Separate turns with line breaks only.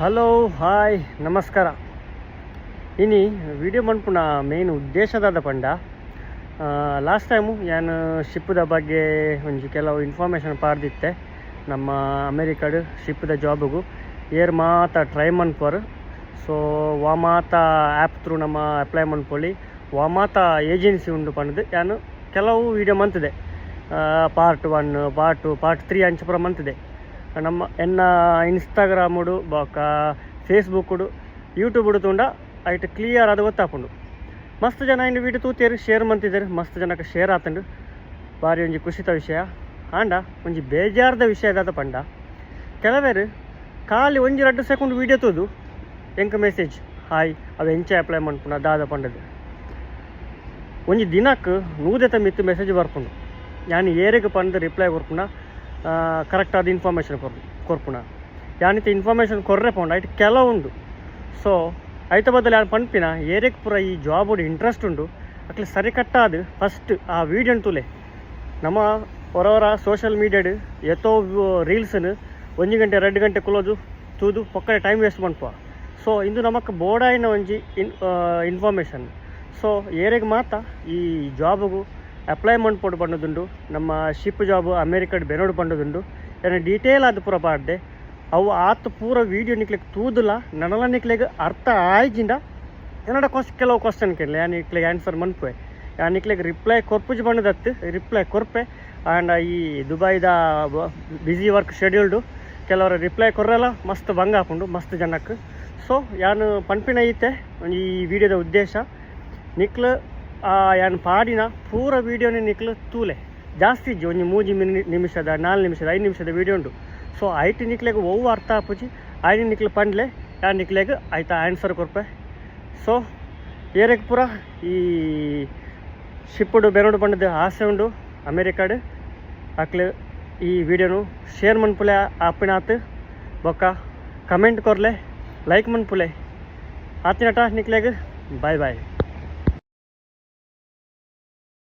Hello hi ನಮಸ್ಕಾರ. ಇನಿ video ಮನ್ಪುನ main ಉದ್ದೇಶದಾದ ಪಂಡ. ಲಾಸ್ಟ್ ಟೈಮು ನಾನು ಶಿಪ್ಪದ ಬಗ್ಗೆ ಒಂಜಿ ಕೆಲವು ಇನ್ಫಾರ್ಮೇಷನ್ ಪಾಡ್ದಿತ್ತೆ. ನಮ್ಮ ಅಮೇರಿಕಡ್ ಶಿಪ್ಪದ ಜಾಬ್ಗೂ ಏರ್ ಮಾತ ಟ್ರೈ ಮನ್ಪರ್ ಸೊ ವಾ ಮಾತ ಆ್ಯಪ್ ತ್ರೂ ನಮ್ಮ ಅಪ್ಲೈ ಮಾಡ್ಕೊಳ್ಳಿ ವಾ ಮಾತ ಏಜೆನ್ಸಿ ಉಂಡು ಪಂಡದು. ನಾನು ಕೆಲವು video ಮಂತಿದೆ. Part one part two part three ಅಂಚಪುರ ಮಂತಿದೆ. ನಮ್ಮ ಎನ್ನ ಇನ್ಸ್ಟಾಗ್ರಾಮುಡು ಬೊಕ ಫೇಸ್ಬುಕ್ಕುಡು ಯೂಟ್ಯೂಬುಡು ತುಂಡ ಐಟ್ ಕ್ಲಿಯರ್ ಅದು ಗೊತ್ತಾಪುಂಡು. ಮಸ್ತ್ ಜನ ಇನ್ನು ವೀಡಿಯೋ ತೂತಿಯರು ಶೇರ್ ಮಂತಿದ್ದಾರೆ ಮಸ್ತ್ ಜನಕ್ಕೆ ಶೇರ್ ಆತಂಡು. ಭಾರಿ ಒಂಜಿ ಖುಷಿತ ವಿಷಯ. ಆಂಡ, ಒಂಜಿ ಬೇಜಾರದ ವಿಷಯ ದಾದ ಪಂಡ. ಕೆಲವೇರು ಖಾಲಿ ಒಂಜಿ ಎರಡು ಸೆಕೆಂಡ್ ವೀಡಿಯೋ ತೂದು, ಎಂಕ ಮೆಸೇಜ್ ಹಾಯ್ ಅದು ಎಂಚ ಅಪ್ಲೈ ಮನ್ಪುನ ದಾದ ಪಂಡದು. ಒಂಜಿ ದಿನಕ್ಕೆ ನೂದೆತ ಮಿತ್ತು ಮೆಸೇಜ್ ಬರ್ಪುಂಡು. ನಾನು ಏರೆಗ್ ಪಂಡ ರಿಪ್ಲೈ ಕೊರ್ಪುನ ಕರೆಕ್ಟ್ ಆದ ಇನ್ಫಾರ್ಮೇಷನ್ ಕೊರ್ ಕೊರ್ಪುನ ಯಾನಿತ ಇನ್ಫಾರ್ಮೇಷನ್ ಕೊರ್ರೆ ಪೌಂಡ ಐಟ್ ಕೆಲವು ಉಂಡು ಸೊ ಐತ ಬದಲು ಯಾನ್ ಪನ್ಪಿನ ಏರೆಗ್ ಪೂರ ಈ ಜಾಬ್ ಇಂಟ್ರೆಸ್ಟ್ ಉಂಡು ಅಕ್ಲೆ ಸರಿ ಕಟ್ಟಾದ ಫಸ್ಟ್ ಆ ವೀಡಿಯೋನ್ ತುಲೆ ನಮ್ಮ ಹೊರವರ ಸೋಷಲ್ ಮೀಡಿಯಾಡ್ ಎತ್ತೋ ರೀಲ್ಸನ್ ಒಂಜಿ ಗಂಟೆ ಎರಡು ಗಂಟೆ ಕುಲೋದು ತೂದು ಪೊಕ್ಕಡೆ ಟೈಮ್ ವೇಸ್ಟ್ ಮನ್ಪುವ ಸೊ ಇಂದು ನಮಕ್ ಬೋಡಾಯಿನ ಒಂಜಿ ಇನ್ ಇನ್ಫಾರ್ಮೇಷನ್ ಸೊ ಏರೆಗ್ ಮಾತ ಈ ಜಾಬ್ಗೂ ಅಪ್ಲೈ ಮನ್ಪೊಡು ಪಂಡುದುಂಡು ನಮ್ಮ ಶಿಪ್ ಜಾಬ್ ಅಮೇರಿಕಡ್ ಬೆನೋಡು ಪಂಡದುಂಡು ಏನ ಡೀಟೇಲ್ ಆದ ಪೂರ ಪಾಡ್ದೆ. ಅವು ಆತ ಪೂರ ವೀಡಿಯೋ ನಿಕ್ಲೆಗ್ ತೂದಿಲ್ಲ. ನನಲ ನಿಕ್ಲಿಗೆ ಅರ್ಥ ಆಯ್ಜಿಂದ ಏನಡ ಕ್ವಶ್ ಕೆಲವು ಕ್ವಶನ್ ಕೇಳಲಿ ಯಾನ್ ನಿಕ್ಲೆಗ್ ಆನ್ಸರ್ ಮನ್ಪುವೆ. ಯಾ ನಿಕ್ಲೆಗ್ ರಿಪ್ಲೈ ಕೊರ್ಪುಜ್ ಬಂದದತ್ತು. ರಿಪ್ಲೈ ಕೊರ್ಪೆ. ಆ್ಯಂಡ್ ಈ ದುಬೈದ ಬ್ಯುಸಿ ವರ್ಕ್ ಶೆಡ್ಯೂಲ್ಡು ಕೆಲವರ ರಿಪ್ಲೈ ಕೊರಲ್ಲ ಮಸ್ತ್ ಭಂಗ ಹಾಕೊಂಡು, ಮಸ್ತ್ ಜನಕ್ಕೆ. ಸೊ ಯಾನು ಪನ್ಪಿನ ಐತೆ. ಈ ವಿಡಿಯೋದ ಉದ್ದೇಶ. ನಿಕ್ಲು ಯಾನ್ ಪಾಡಿನ ಪೂರ ವೀಡಿಯೋನೇ ನಿಕ್ಲು ತೂಲೆ. ಜಾಸ್ತಿ ಇಜ್ಜಿ ಒಂಜಿ ಮೂಜಿ ನಿಮಿಷದ ನಾಲ್ಕು ನಿಮಿಷದ, ಐದು ನಿಮಿಷದ ವೀಡಿಯೋ ಉಂಟು. ಸೊ ಐಟಿ ನಿಕ್ಲೆಗ್ ಒವ್ವು ಅರ್ಥ ಆಪುಜಿ, ಐದು ನಿಕ್ಲು ಪಂಡ್ಲೆ ಯಾ ನಿಕ್ಲೆಗ್ ಆಯ್ತಾ ಆನ್ಸರ್ ಕೊರ್ಪೆ. ಸೊ ಏರೆಗ್ ಪೂರ ಈ ಶಿಪ್ಪುಡು ಬೆರೋಡು ಪಂಡದ ಆಸೆ ಉಂಡು ಅಮೇರಿಕಾಡ್. ಅಕ್ಲೆ ಈ ವಿಡಿಯೋನು ಶೇರ್ ಮನ್ಪುಲೆ ಆಪಿನಾತ್ ಬೊಕ್ಕ ಕಮೆಂಟ್ ಕೊರ್ಲೆ, ಲೈಕ್ ಮನ್ಪುಲೆ ಆತಿನಟ ನಿಕ್ಲೆಗ್, ಬಾಯ್ ಬಾಯ್.